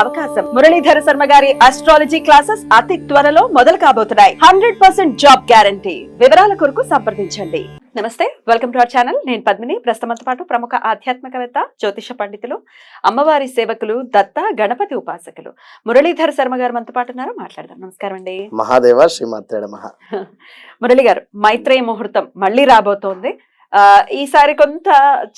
అవకాశం. మురళీధర శర్మ గారి astrology classes అతి త్వరలో మొదలు కాబోతున్నాయి. హండ్రెడ్ పర్సెంట్ జాబ్ గ్యారంటీ వివరాల కొరకు సంప్రదించండి. నమస్తే వెల్కమ్ టు అవర్ ఛానల్ నేను పద్మిని. ప్రస్తుతంతో పాటు ప్రముఖ ఆధ్యాత్మికవేత్త జ్యోతిష పండితులు అమ్మవారి సేవకులు దత్త గణపతి ఉపాసకులు. మురళీధర శర్మ గారు మనతో పాటు ఉన్నారు. మాట్లాడదాం. నమస్కారం అండి. మహాదేవ శ్రీమాత్రేడ మహా. మురళి గారు మైత్రేయ ముహూర్తం మళ్ళీ రాబోతోంది. ఈసారి కొంత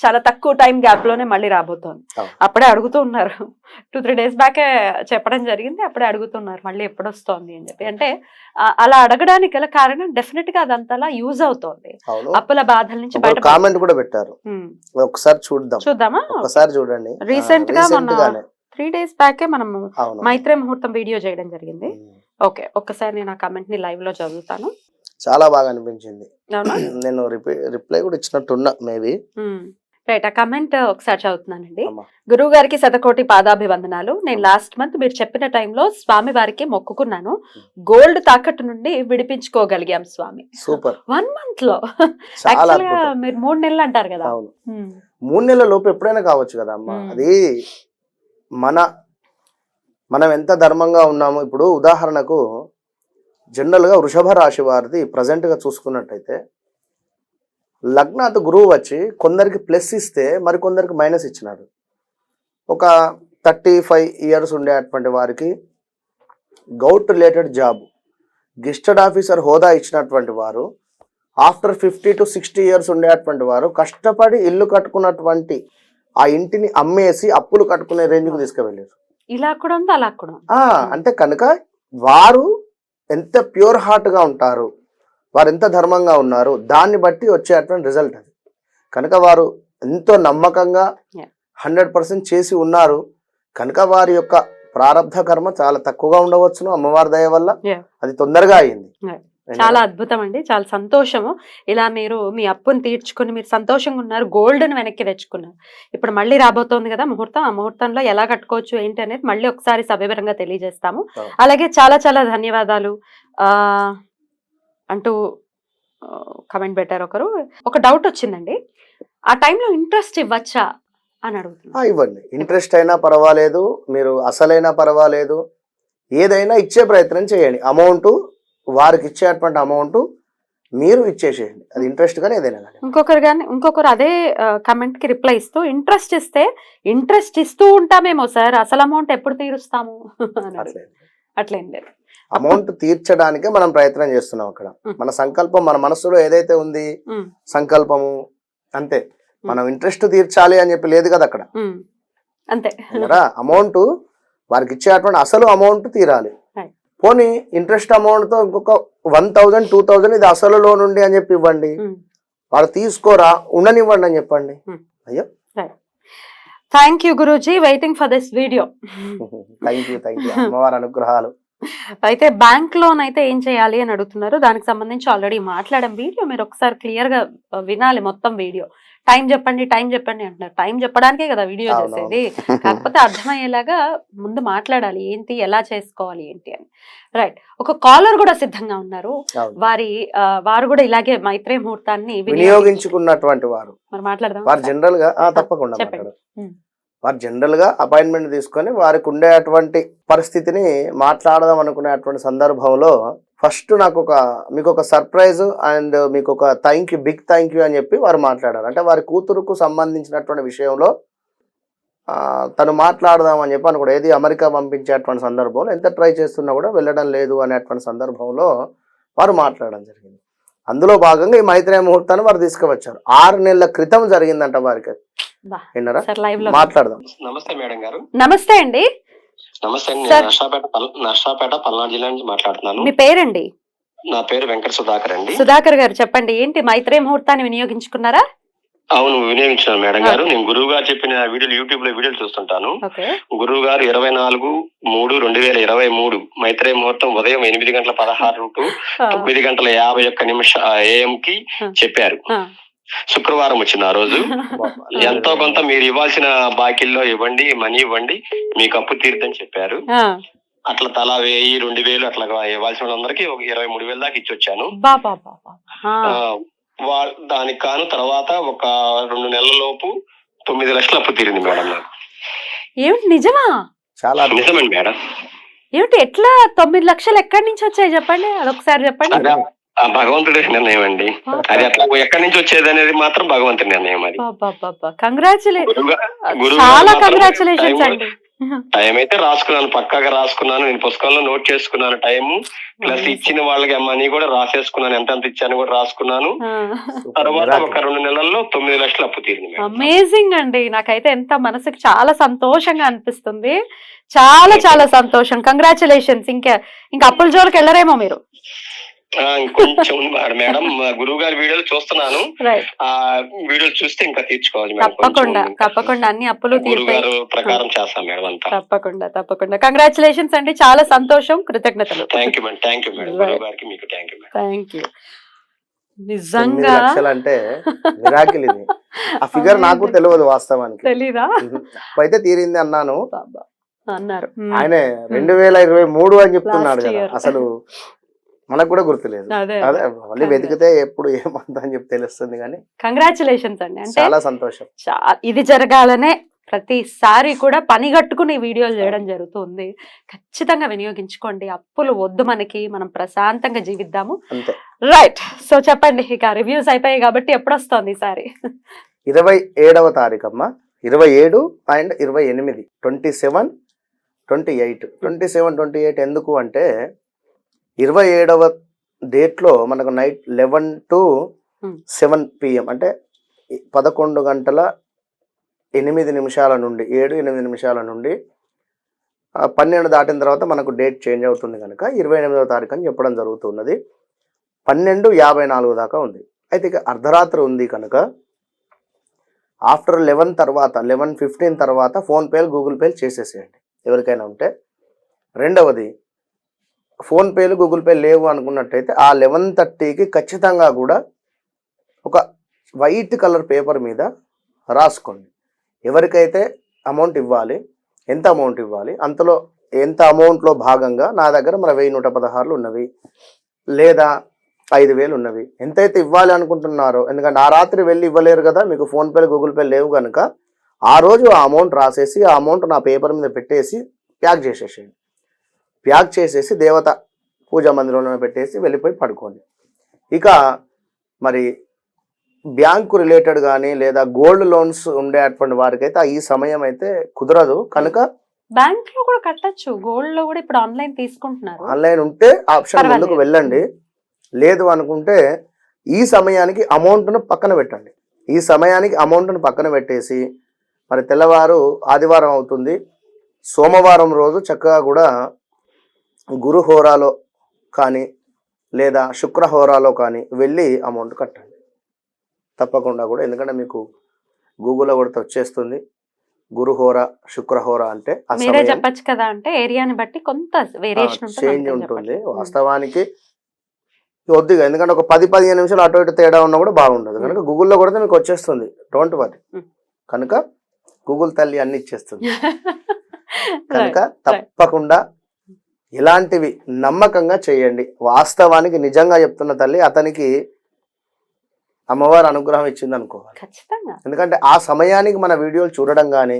చాలా తక్కువ టైం గ్యాప్లోనే మళ్ళీ రాబోతోంది. అప్పుడే అడుగుతూ ఉన్నారు. టూ త్రీ డేస్ బ్యాకే చెప్పడం జరిగింది అప్పుడే అడుగుతున్నారు మళ్ళీ ఎప్పుడు వస్తోంది అని చెప్పి. అంటే అలా అడగడానికి గల కారణం డెఫినెట్గా అదంతలా యూజ్ అవుతోంది. అప్పుల బాధల నుంచి బయట కామెంట్ కూడా పెట్టారు. ఒకసారి చూద్దాం. చూద్దామా? ఒకసారి చూడండి. Recent గా మొన్న-. త్రీ డేస్ బ్యాకే మనం మైత్రేయ ముహూర్తం వీడియో చేయడం జరిగింది. ఓకే ఒక్కసారి నేను ఆ కమెంట్ని లైవ్లో చదువుతాను. చాలా బాగా అనిపించింది. నేను రిప్లై కూడా ఇచ్చినట్టున్నా మేబీ. రైట్ ఆ కమెంట్ ఒకసారి చదువుతున్నానండి. గురువు గారికి శతకోటి పాదాభివందనాలు. నేను లాస్ట్ మంత్ మీరు చెప్పిన టైంలో స్వామి వారికి మొక్కుకున్నాను. గోల్డ్ తాకట్టు నుండి విడిపించుకోగలిగాం స్వామి. సూపర్. వన్ మంత్లో మీరు మూడు నెలలు అంటారు కదా. మూడు నెలల లోపు ఎప్పుడైనా కావచ్చు కదా అమ్మ. మ్మ్. అది మన మనం ఎంత ధర్మంగా ఉన్నామో ఇప్పుడు ఉదాహరణకు జనరల్గా వృషభ రాశి వారిది ప్రజెంట్గా చూసుకున్నట్టయితే లగ్నాత్ గురువు వచ్చి కొందరికి ప్లస్ ఇస్తే మరికొందరికి మైనస్ ఇచ్చినాడు. ఒక థర్టీ ఫైవ్ ఇయర్స్ ఉండేటువంటి వారికి govt related job gazetted officer హోదా ఇచ్చినటువంటి వారు after fifty to sixty years ఉండేటువంటి వారు కష్టపడి ఇల్లు కట్టుకున్నటువంటి ఆ ఇంటిని అమ్మేసి అప్పులు కట్టుకునే రేంజ్కి తీసుకువెళ్ళారు. ఇలా కూడా ఉంది? అలా కూడా అంటే కనుక వారు ఎంత ప్యూర్ హార్ట్గా ఉంటారు వారు ఎంత ధర్మంగా ఉన్నారు దాన్ని బట్టి వచ్చేటువంటి రిజల్ట్ అది కనుక వారు ఎంతో నమ్మకంగా. హండ్రెడ్ పర్సెంట్ చేసి ఉన్నారు కనుక వారి యొక్క ప్రారంధ కర్మ చాలా తక్కువగా ఉండవచ్చును అమ్మవారి దయ వల్ల. అది తొందరగా అయింది. చాలా అద్భుతం అండి చాలా సంతోషము. ఇలా మీరు మీ అప్పుని తీర్చుకుని మీరు సంతోషంగా ఉన్నారు. గోల్డ్ని వెనక్కి తెచ్చుకున్నారు. ఇప్పుడు మళ్ళీ రాబోతోంది కదా ముహూర్తం. ఆ ముహూర్తంలో ఎలా కట్టుకోవచ్చు ఏంటి అనేది మళ్ళీ ఒకసారి సవివరంగా తెలియజేస్తాము. అలాగే చాలా చాలా ధన్యవాదాలు. ఆ అంటూ కమెంట్ పెట్టారు ఒకరు. ఒక డౌట్ వచ్చిందండి. ఆ టైంలో ఇంట్రెస్ట్ ఇవ్వచ్చా అని ఆ, అడుగుతున్నారు ఇవ్వండి. ఇంట్రెస్ట్ అయినా పర్వాలేదు. మీరు అసలైనా పర్వాలేదు. ఏదైనా ఇచ్చే ప్రయత్నం చేయండి. అమౌంట్ వారికి ఇచ్చేటువంటి అమౌంట్ మీరు ఇచ్చేసేయండి. అది ఇంట్రెస్ట్ కానీ ఏదైనా కానీ. ఇంకొకరు కానీ ఇంకొకరు అదే కమెంట్కి రిప్లై ఇస్తూ ఇంట్రెస్ట్ ఇస్తే ఇంట్రెస్ట్ ఇస్తూ ఉంటామేమో సార్. అసలు అమౌంట్ ఎప్పుడు తీరుస్తాము? అట్లే లేదు. అమౌంట్ తీర్చడానికే మనం ప్రయత్నం చేస్తున్నాం అక్కడ. మన సంకల్పం మన మనసులో ఏదైతే ఉంది సంకల్పము అంతే. మనం ఇంట్రెస్ట్ తీర్చాలి అని చెప్పి లేదు కదా అక్కడ. అంతే. అమౌంట్ వారికి ఇచ్చేటువంటి అసలు అమౌంట్ తీరాలి. పోనీ ఇంట్రెస్ట్ అమౌంట్తో ఇంకొక వన్ థౌజండ్ టూ థౌజండ్ ఇది అసలులో నుండి అని చెప్పి ఇవ్వండి. వారు తీసుకోరా ఉండనివ్వండి అని చెప్పండి. అయ్యో. Thank you Guruji. Waiting for this video thank you thank you అమ్మవారి అనుగ్రహాలు. అయితే బ్యాంక్ లోన్ అయితే ఏం చేయాలి అని అడుగుతున్నారు. దానికి సంబంధించి ఆల్రెడీ మాట్లాడాం వీడియో. మీరు ఒకసారి క్లియర్గా వినాలి మొత్తం వీడియో. టైం చెప్పండి టైం చెప్పండి అంటున్నారు. టైం చెప్పడానికే కదా వీడియో. చేసేది. కాకపోతే అర్థమయ్యేలాగా ముందు మాట్లాడాలి. ఏంటి ఎలా చేసుకోవాలి ఏంటి అని. రైట్ ఒక కాలర్ కూడా సిద్ధంగా ఉన్నారు. వారి వారు కూడా ఇలాగే మైత్రే ముహూర్తాన్ని వినియోగించు- వినియోగించుకున్నటువంటి వారు. మరి మాట్లాడదాం జనరల్గా తప్పకుండా చెప్పండి. వారు జనరల్గా అపాయింట్మెంట్ తీసుకొని వారికి ఉండేటువంటి పరిస్థితిని మాట్లాడదాం అనుకునేటువంటి సందర్భంలో ఫస్ట్ నాకు ఒక మీకు ఒక సర్ప్రైజ్ అండ్ మీకు ఒక thank you big thank you అని చెప్పి వారు మాట్లాడారు. అంటే వారి కూతురుకు సంబంధించినటువంటి విషయంలో తను మాట్లాడదాం అని చెప్పి అనుకోడు ఏది అమెరికా పంపించేటువంటి సందర్భంలో ఎంత ట్రై చేస్తున్నా కూడా వెళ్ళడం లేదు అనేటువంటి సందర్భంలో వారు మాట్లాడడం జరిగింది. అందులో భాగంగా ఈ మైత్రేయ ముహూర్తాన్ని వారు తీసుకువచ్చారు. ఆరు నెలల క్రితం జరిగిందంట వారికి విన్నారా? సార్ లైవ్లో మాట్లాడదాం. నమస్తే మేడం గారు. నమస్తే అండి. నమస్తే అండి నర్సాపేట నర్సాపేట పల్నాడు జిల్లా నుంచి మాట్లాడుతున్నాను. మీ పేరండి? నా పేరు వెంకట సుధాకర్ అండి. సుధాకర్ గారు చెప్పండి ఏంటి మైత్రే ముహూర్తాన్ని వినియోగించుకున్నారా? అవును వినియోగించాను మేడం గారు. నేను గురువు గారు చెప్పిన వీడియోలు యూట్యూబ్లో వీడియోలు చూస్తుంటాను. ఓకే. గురువు గారు ఇరవై నాలుగు మూడు రెండు వేల ఇరవై మూడు మైత్రేయ ముహూర్తం ఉదయం ఎనిమిది గంటల పదహారు టు తొమ్మిది గంటల యాభై ఒక్క నిమిష ఏఎం కి చెప్పారు. శుక్రవారం వచ్చింది ఆ రోజు. ఎంతో కొంత మీరు ఇవ్వాల్సిన బాకీల్లో ఇవ్వండి మనీ ఇవ్వండి మీకు అప్పు తీరుదని చెప్పారు. అట్లా తలా వెయ్యి రెండు వేలు అట్లా ఇవ్వాల్సిన వాళ్ళందరికీ ఒక ఇరవై మూడు వేలు దాకా ఇచ్చి వచ్చాను బాబా బాబా ఆ, వా- దానికి కాను తర్వాత ఒక రెండు నెలల లోపు తొమ్మిది లక్షలు అప్పు తీరింది మేడం నాకు. ఏమిటి నిజమా? చాలా అద్భుతం. నిజమండి మేడం. ఏమిటి ఎట్లా తొమ్మిది లక్షలు ఎక్కడి నుంచి వచ్చాయి చెప్పండి? అదొకసారి చెప్పండి. ఆ భగవంతుడి నిర్ణయం అండి. అది అట్లా ఎక్కడి నుంచి వచ్చేది అనేది మాత్రం భగవంతుడి నిర్ణయం అది. కంగ్రాచులేషన్ చాలా కంగ్రాచులేషన్స్ టైం- అండి. టైం అయితే రాసుకున్నాను పక్కాగా రాసుకున్నాను నేను పుస్తకంలో నోట్ చేసుకున్నాను టైం ప్లస్ ఇచ్చిన వాళ్ళకి మనీ కూడా రాసేసుకున్నాను ఎంత ఎంత ఇచ్చాను కూడా రాసుకున్నాను. తర్వాత ఒక రెండు నెలల్లో తొమ్మిది లక్షలు అప్పు తీరింది మేడం. అమేజింగ్ అండి. నాకైతే ఎంత మనసుకి చాలా సంతోషంగా అనిపిస్తుంది. చాలా చాలా సంతోషం. కంగ్రాచులేషన్స్. ఇంకా ఇంకా అప్పుల జోలికి వెళ్ళరేమో మీరు? ఆ, ఇంకొంచెం ఉంది మేడం. మేడం గురువు గారి వీడియోలు చూస్తున్నాను. ఆ వీడియోలు చూస్తే ఇంకా తీర్చుకోవాలి కొంచెం తప్పకుండా. తప్పకుండా అన్ని అప్పులు గారు ప్రకారం చేస్తాం మేడం అంతా. తప్పకుండా తప్పకుండా. కంగ్రాచులేషన్స్ అండి. చాలా సంతోషం కృతజ్ఞతలు. Thank you madam thank you madam. గురువు గారికి మీకు thank you madam thank you నిజంగా అంటే మిరాకిల్ ఇది ఆ ఫిగర్ నాకు. తెలియదు వాస్తవానికి. తెలీదా? అయితే తీరింది అన్నాను. బాబా అన్నారు. ఆయన రెండు వేల ఇరవై మూడు అని చెప్తున్నాడు కదా. అసలు మనకు కూడా గుర్తులేదు. అదే. మళ్ళీ వెతికితే ఎప్పుడు ఏమంత అని చెప్పి తెలుస్తుంది కానీ కంగ్రాచులేషన్స్ అండి. అంటే చాలా సంతోషం. ఇది జరగాలనే ప్రతిసారి కూడా పని కట్టుకుని వీడియోలు చేయడం జరుగుతుంది. ఖచ్చితంగా వినియోగించుకోండి. అప్పులు వద్దు మనకి. మనం ప్రశాంతంగా జీవిద్దాము. అంతే. రైట్ సో చెప్పండి. ఇక రివ్యూస్ అయిపోయాయి కాబట్టి ఎప్పుడు వస్తుంది ఈసారి ఇరవై ఏడవ తారీఖు అమ్మ ఇరవై ఏడు అండ్ ఇరవై ఎనిమిది. Twenty seven twenty eight. Twenty seven twenty eight ఎందుకు అంటే ఇరవై ఏడవ డేట్లో మనకు night eleven to Hmm. Seven PM అంటే పదకొండు గంటల ఎనిమిది నిమిషాల నుండి ఏడు ఎనిమిది నిమిషాల నుండి పన్నెండు దాటిన తర్వాత మనకు డేట్ చేంజ్ అవుతుంది కనుక ఇరవై ఎనిమిదవ తారీఖు అని చెప్పడం జరుగుతున్నది. పన్నెండు యాభై నాలుగు దాకా ఉంది. అయితే ఇక అర్ధరాత్రి ఉంది కనుక ఆఫ్టర్ లెవెన్ తర్వాత లెవెన్ ఫిఫ్టీన్ తర్వాత ఫోన్పేలు గూగుల్ పేలు చేసేసేయండి. ఎవరికైనా ఉంటే రెండవది ఫోన్పేలు గూగుల్ పే లేవు అనుకున్నట్టయితే ఆ లెవెన్ థర్టీకి ఖచ్చితంగా కూడా ఒక వైట్ కలర్ పేపర్ మీద రాసుకోండి. ఎవరికైతే అమౌంట్ ఇవ్వాలి ఎంత అమౌంట్ ఇవ్వాలి అంతలో ఎంత అమౌంట్లో భాగంగా నా దగ్గర మన వెయ్యి నూట పదహారులు ఉన్నవి లేదా ఐదు వేలు ఉన్నవి ఎంతైతే ఇవ్వాలి అనుకుంటున్నారో ఎందుకంటే ఆ రాత్రి వెళ్ళి ఇవ్వలేరు కదా మీకు ఫోన్పేలు గూగుల్ పే లేవు కనుక ఆ రోజు ఆ అమౌంట్ రాసేసి ఆ అమౌంట్ నా పేపర్ మీద పెట్టేసి ప్యాక్ చేసేసేయండి. ప్యాక్ చేసేసి దేవత పూజా మందిరంలో పెట్టేసి వెళ్ళిపోయి పడుకోండి. ఇక మరి బ్యాంకు రిలేటెడ్ కానీ లేదా గోల్డ్ లోన్స్ ఉండేటువంటి వారికైతే ఈ సమయం అయితే కుదరదు. కనుక బ్యాంక్లో కూడా కట్టచ్చు. గోల్డ్లో కూడా ఇప్పుడు ఆన్లైన్ తీసుకుంటున్నారు. ఆన్లైన్ ఉంటే ఆప్షన్. ముందుకు వెళ్ళండి. లేదు అనుకుంటే ఈ సమయానికి అమౌంట్ను పక్కన పెట్టండి. ఈ సమయానికి అమౌంట్ను పక్కన పెట్టేసి మరి తెల్లవారు ఆదివారం అవుతుంది. సోమవారం రోజు చక్కగా కూడా గురు హోరాలో కానీ లేదా శుక్ర హోరాలో కానీ వెళ్ళి అమౌంట్ కట్టండి. తప్పకుండా కూడా ఎందుకంటే మీకు గూగుల్లో కొడితే వచ్చేస్తుంది గురు హోరా శుక్ర హోరా అంటే మీరే చెప్పొచ్చు కదా అంటే ఏరియాని బట్టి కొంత వేరియేషన్ చేంజ్ ఉంటుంది. వాస్తవానికి వద్దుగా ఎందుకంటే ఒక పది పదిహేను నిమిషాలు అటు ఇటు తేడా ఉన్నా కూడా బాగుండదు. కనుక గూగుల్లో కొడితే మీకు వచ్చేస్తుంది. Don't worry. కనుక గూగుల్ తల్లి అన్ని ఇచ్చేస్తుంది. కనుక తప్పకుండా ఇలాంటివి నమ్మకంగా చేయండి. వాస్తవానికి నిజంగా చెప్తున్న తల్లి అతనికి అమ్మవారు అనుగ్రహం ఇచ్చింది అనుకోవాలి ఖచ్చితంగా. ఎందుకంటే ఆ సమయానికి మన వీడియోలు చూడడం కానీ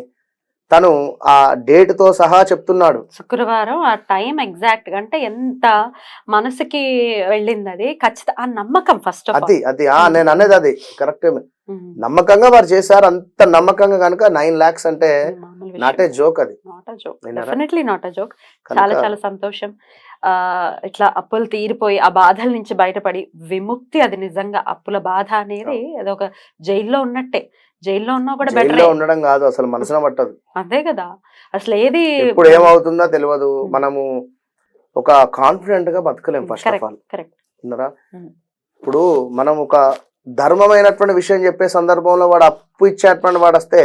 తను ఆ డేట్తో సహా చెప్తున్నాడు. శుక్రవారం ఆ టైం ఎగ్జాక్ట్గా అంటే ఎంత మనసుకి వెళ్ళింది అది? ఖచ్చితంగా ఆ నమ్మకం ఫస్ట్ అది అది ఆ నేను అనేది అది కరెక్ట్ నమ్మకంగా వారు చేశారు అంత నమ్మకంగా కనుక నైన్ లాక్స్ అంటే నాట్ ఏ జోక్ అది. నాట్ అ జోక్ విన్నారా? డెఫినెట్లీ నాట్ అ జోక్ చాలా చాలా సంతోషం. ఆ ఇట్లా అప్పులు తీరిపోయి ఆ బాధల నుంచి బయటపడి విముక్తి అది నిజంగా అప్పుల బాధ అనేది అది ఒక జైల్లో ఉన్నట్టే. జైల్లో ఉన్నా కూడా బెటర్ ఉండడం కాదు అసలు మనసున పట్టదు. అదే కదా. అసలు ఏది ఎప్పుడు ఏమవుతుందో తెలియదు మనము ఒక కాన్ఫిడెంట్గా బతకలేం ఫస్ట్ ఆఫ్ ఆల్. ఇప్పుడు మనం ఒక ధర్మమైనటువంటి విషయం చెప్పే సందర్భంలో వాడు అప్పు ఇచ్చేటువంటి వాడు వస్తే.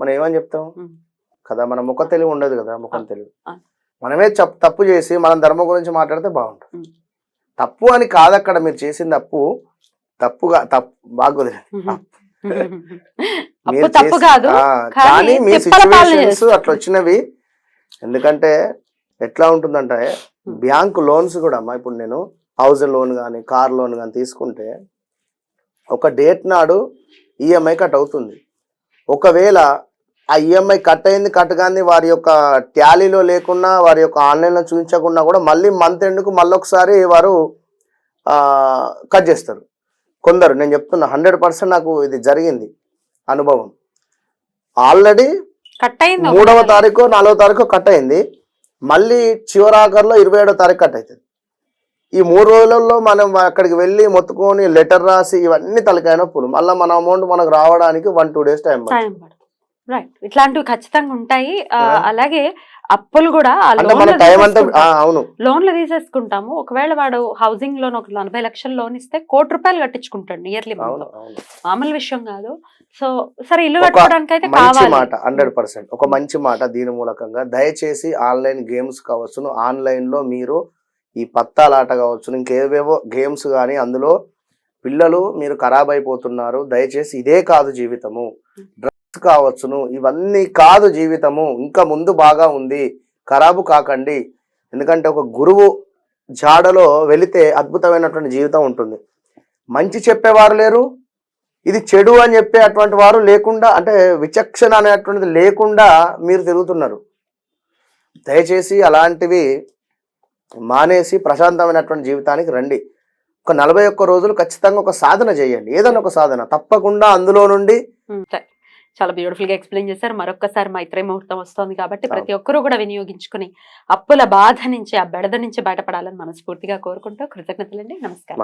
మనం ఏమని చెప్తాం? ఉమ్. కదా మన ముఖ తెలివి ఉండదు కదా ముఖం తెలివి. మనమే తప్పు చేసి మనం ధర్మం గురించి మాట్లాడితే బాగుంటుంది. తప్పు అని కాదు అక్కడ మీరు చేసింది తప్పు తప్పుగా తప్పు బాగా కుదిరింది. అప్పు మీరు తప్పు కాదు కానీ మీ సిచ్యువేషన్స్. అట్లా వచ్చినవి ఎందుకంటే ఎట్లా ఉంటుందంటే. బ్యాంక్ లోన్స్ కూడా అమ్మా ఇప్పుడు నేను హౌస్ లోన్ కానీ కార్ లోన్ కానీ తీసుకుంటే ఒక డేట్ నాడు ఈఎంఐ కట్ అవుతుంది ఒకవేళ ఆ ఈఎంఐ కట్ అయింది కట్ కానీ వారి యొక్క ట్యాలీలో లేకున్నా వారి యొక్క ఆన్లైన్లో చూపించకుండా కూడా మళ్ళీ మంత్ ఎండ్కు మళ్ళీ ఒకసారి వారు కట్ చేస్తారు. కొందరు నేను చెప్తున్నా హండ్రెడ్ పర్సెంట్ నాకు ఇది జరిగింది అనుభవం. ఆల్రెడీ కట్ అయింది మూడవ. తారీఖు నాలుగవ తారీఖు కట్ అయింది. మళ్ళీ చివరాఖరులో ఇరవై ఏడో తారీఖు కట్ అవుతుంది ఈ మూడు రోజులలో మనం అక్కడికి వెళ్ళి మొత్తుకొని లెటర్ రాసి ఇవన్నీ తలకాయ నొప్పులు. మళ్ళీ మన అమౌంట్ మనకు రావడానికి one two days time time పడుతుంది. రైట్ ఇట్లాంటివి ఖచ్చితంగా ఉంటాయి. అలాగే అప్పులు కూడా అవును. లోన్లు తీసేసుకుంటాము. ఒకవేళ వాడు హౌసింగ్ లోన్ ఒక నలభై లక్షల లోన్ ఇస్తే కోటి రూపాయలు కట్టించుకుంటాడు అవును మామూలు విషయం కాదు. సో సరే ఇల్లు కట్టుకోవడానికి అయితే మంచి కావాలి. మాట హండ్రెడ్ పర్సెంట్ ఒక మంచి మాట దీని మూలకంగా దయచేసి ఆన్లైన్ గేమ్స్ కావచ్చును. ఆన్లైన్లో మీరు ఈ పత్తాలాట కావచ్చును. ఇంకేవేవో గేమ్స్ కానీ అందులో పిల్లలు మీరు ఖరాబ్ అయిపోతున్నారు. దయచేసి ఇదే కాదు జీవితము. డ్రగ్స్ కావచ్చును. ఇవన్నీ కాదు జీవితము. ఇంకా ముందు బాగా ఉంది. ఖరాబు కాకండి. ఎందుకంటే ఒక గురువు జాడలో వెళితే అద్భుతమైనటువంటి జీవితం ఉంటుంది. మంచి చెప్పేవారు లేరు. ఇది చెడు అని చెప్పే అటువంటి వారు లేకుండా అంటే విచక్షణ అనేటువంటిది లేకుండా మీరు తిరుగుతున్నారు. దయచేసి అలాంటివి మానేసి ప్రశాంతమైనటువంటి జీవితానికి రండి. ఒక నలభై ఒక్క రోజులు ఖచ్చితంగా ఒక సాధన చేయండి. ఏదైనా ఒక సాధన. తప్పకుండా అందులో నుండి చాలా బ్యూటిఫుల్గా ఎక్స్ప్లెయిన్ చేశారు. మరొకసారి మైత్రి ముహూర్తం వస్తోంది కాబట్టి ప్రతి ఒక్కరూ కూడా వినియోగించుకుని అప్పుల బాధ నుంచి ఆ బెడద నుంచి బయటపడాలని మనస్ఫూర్తిగా కోరుకుంటూ కృతజ్ఞతలండి. నమస్కారం.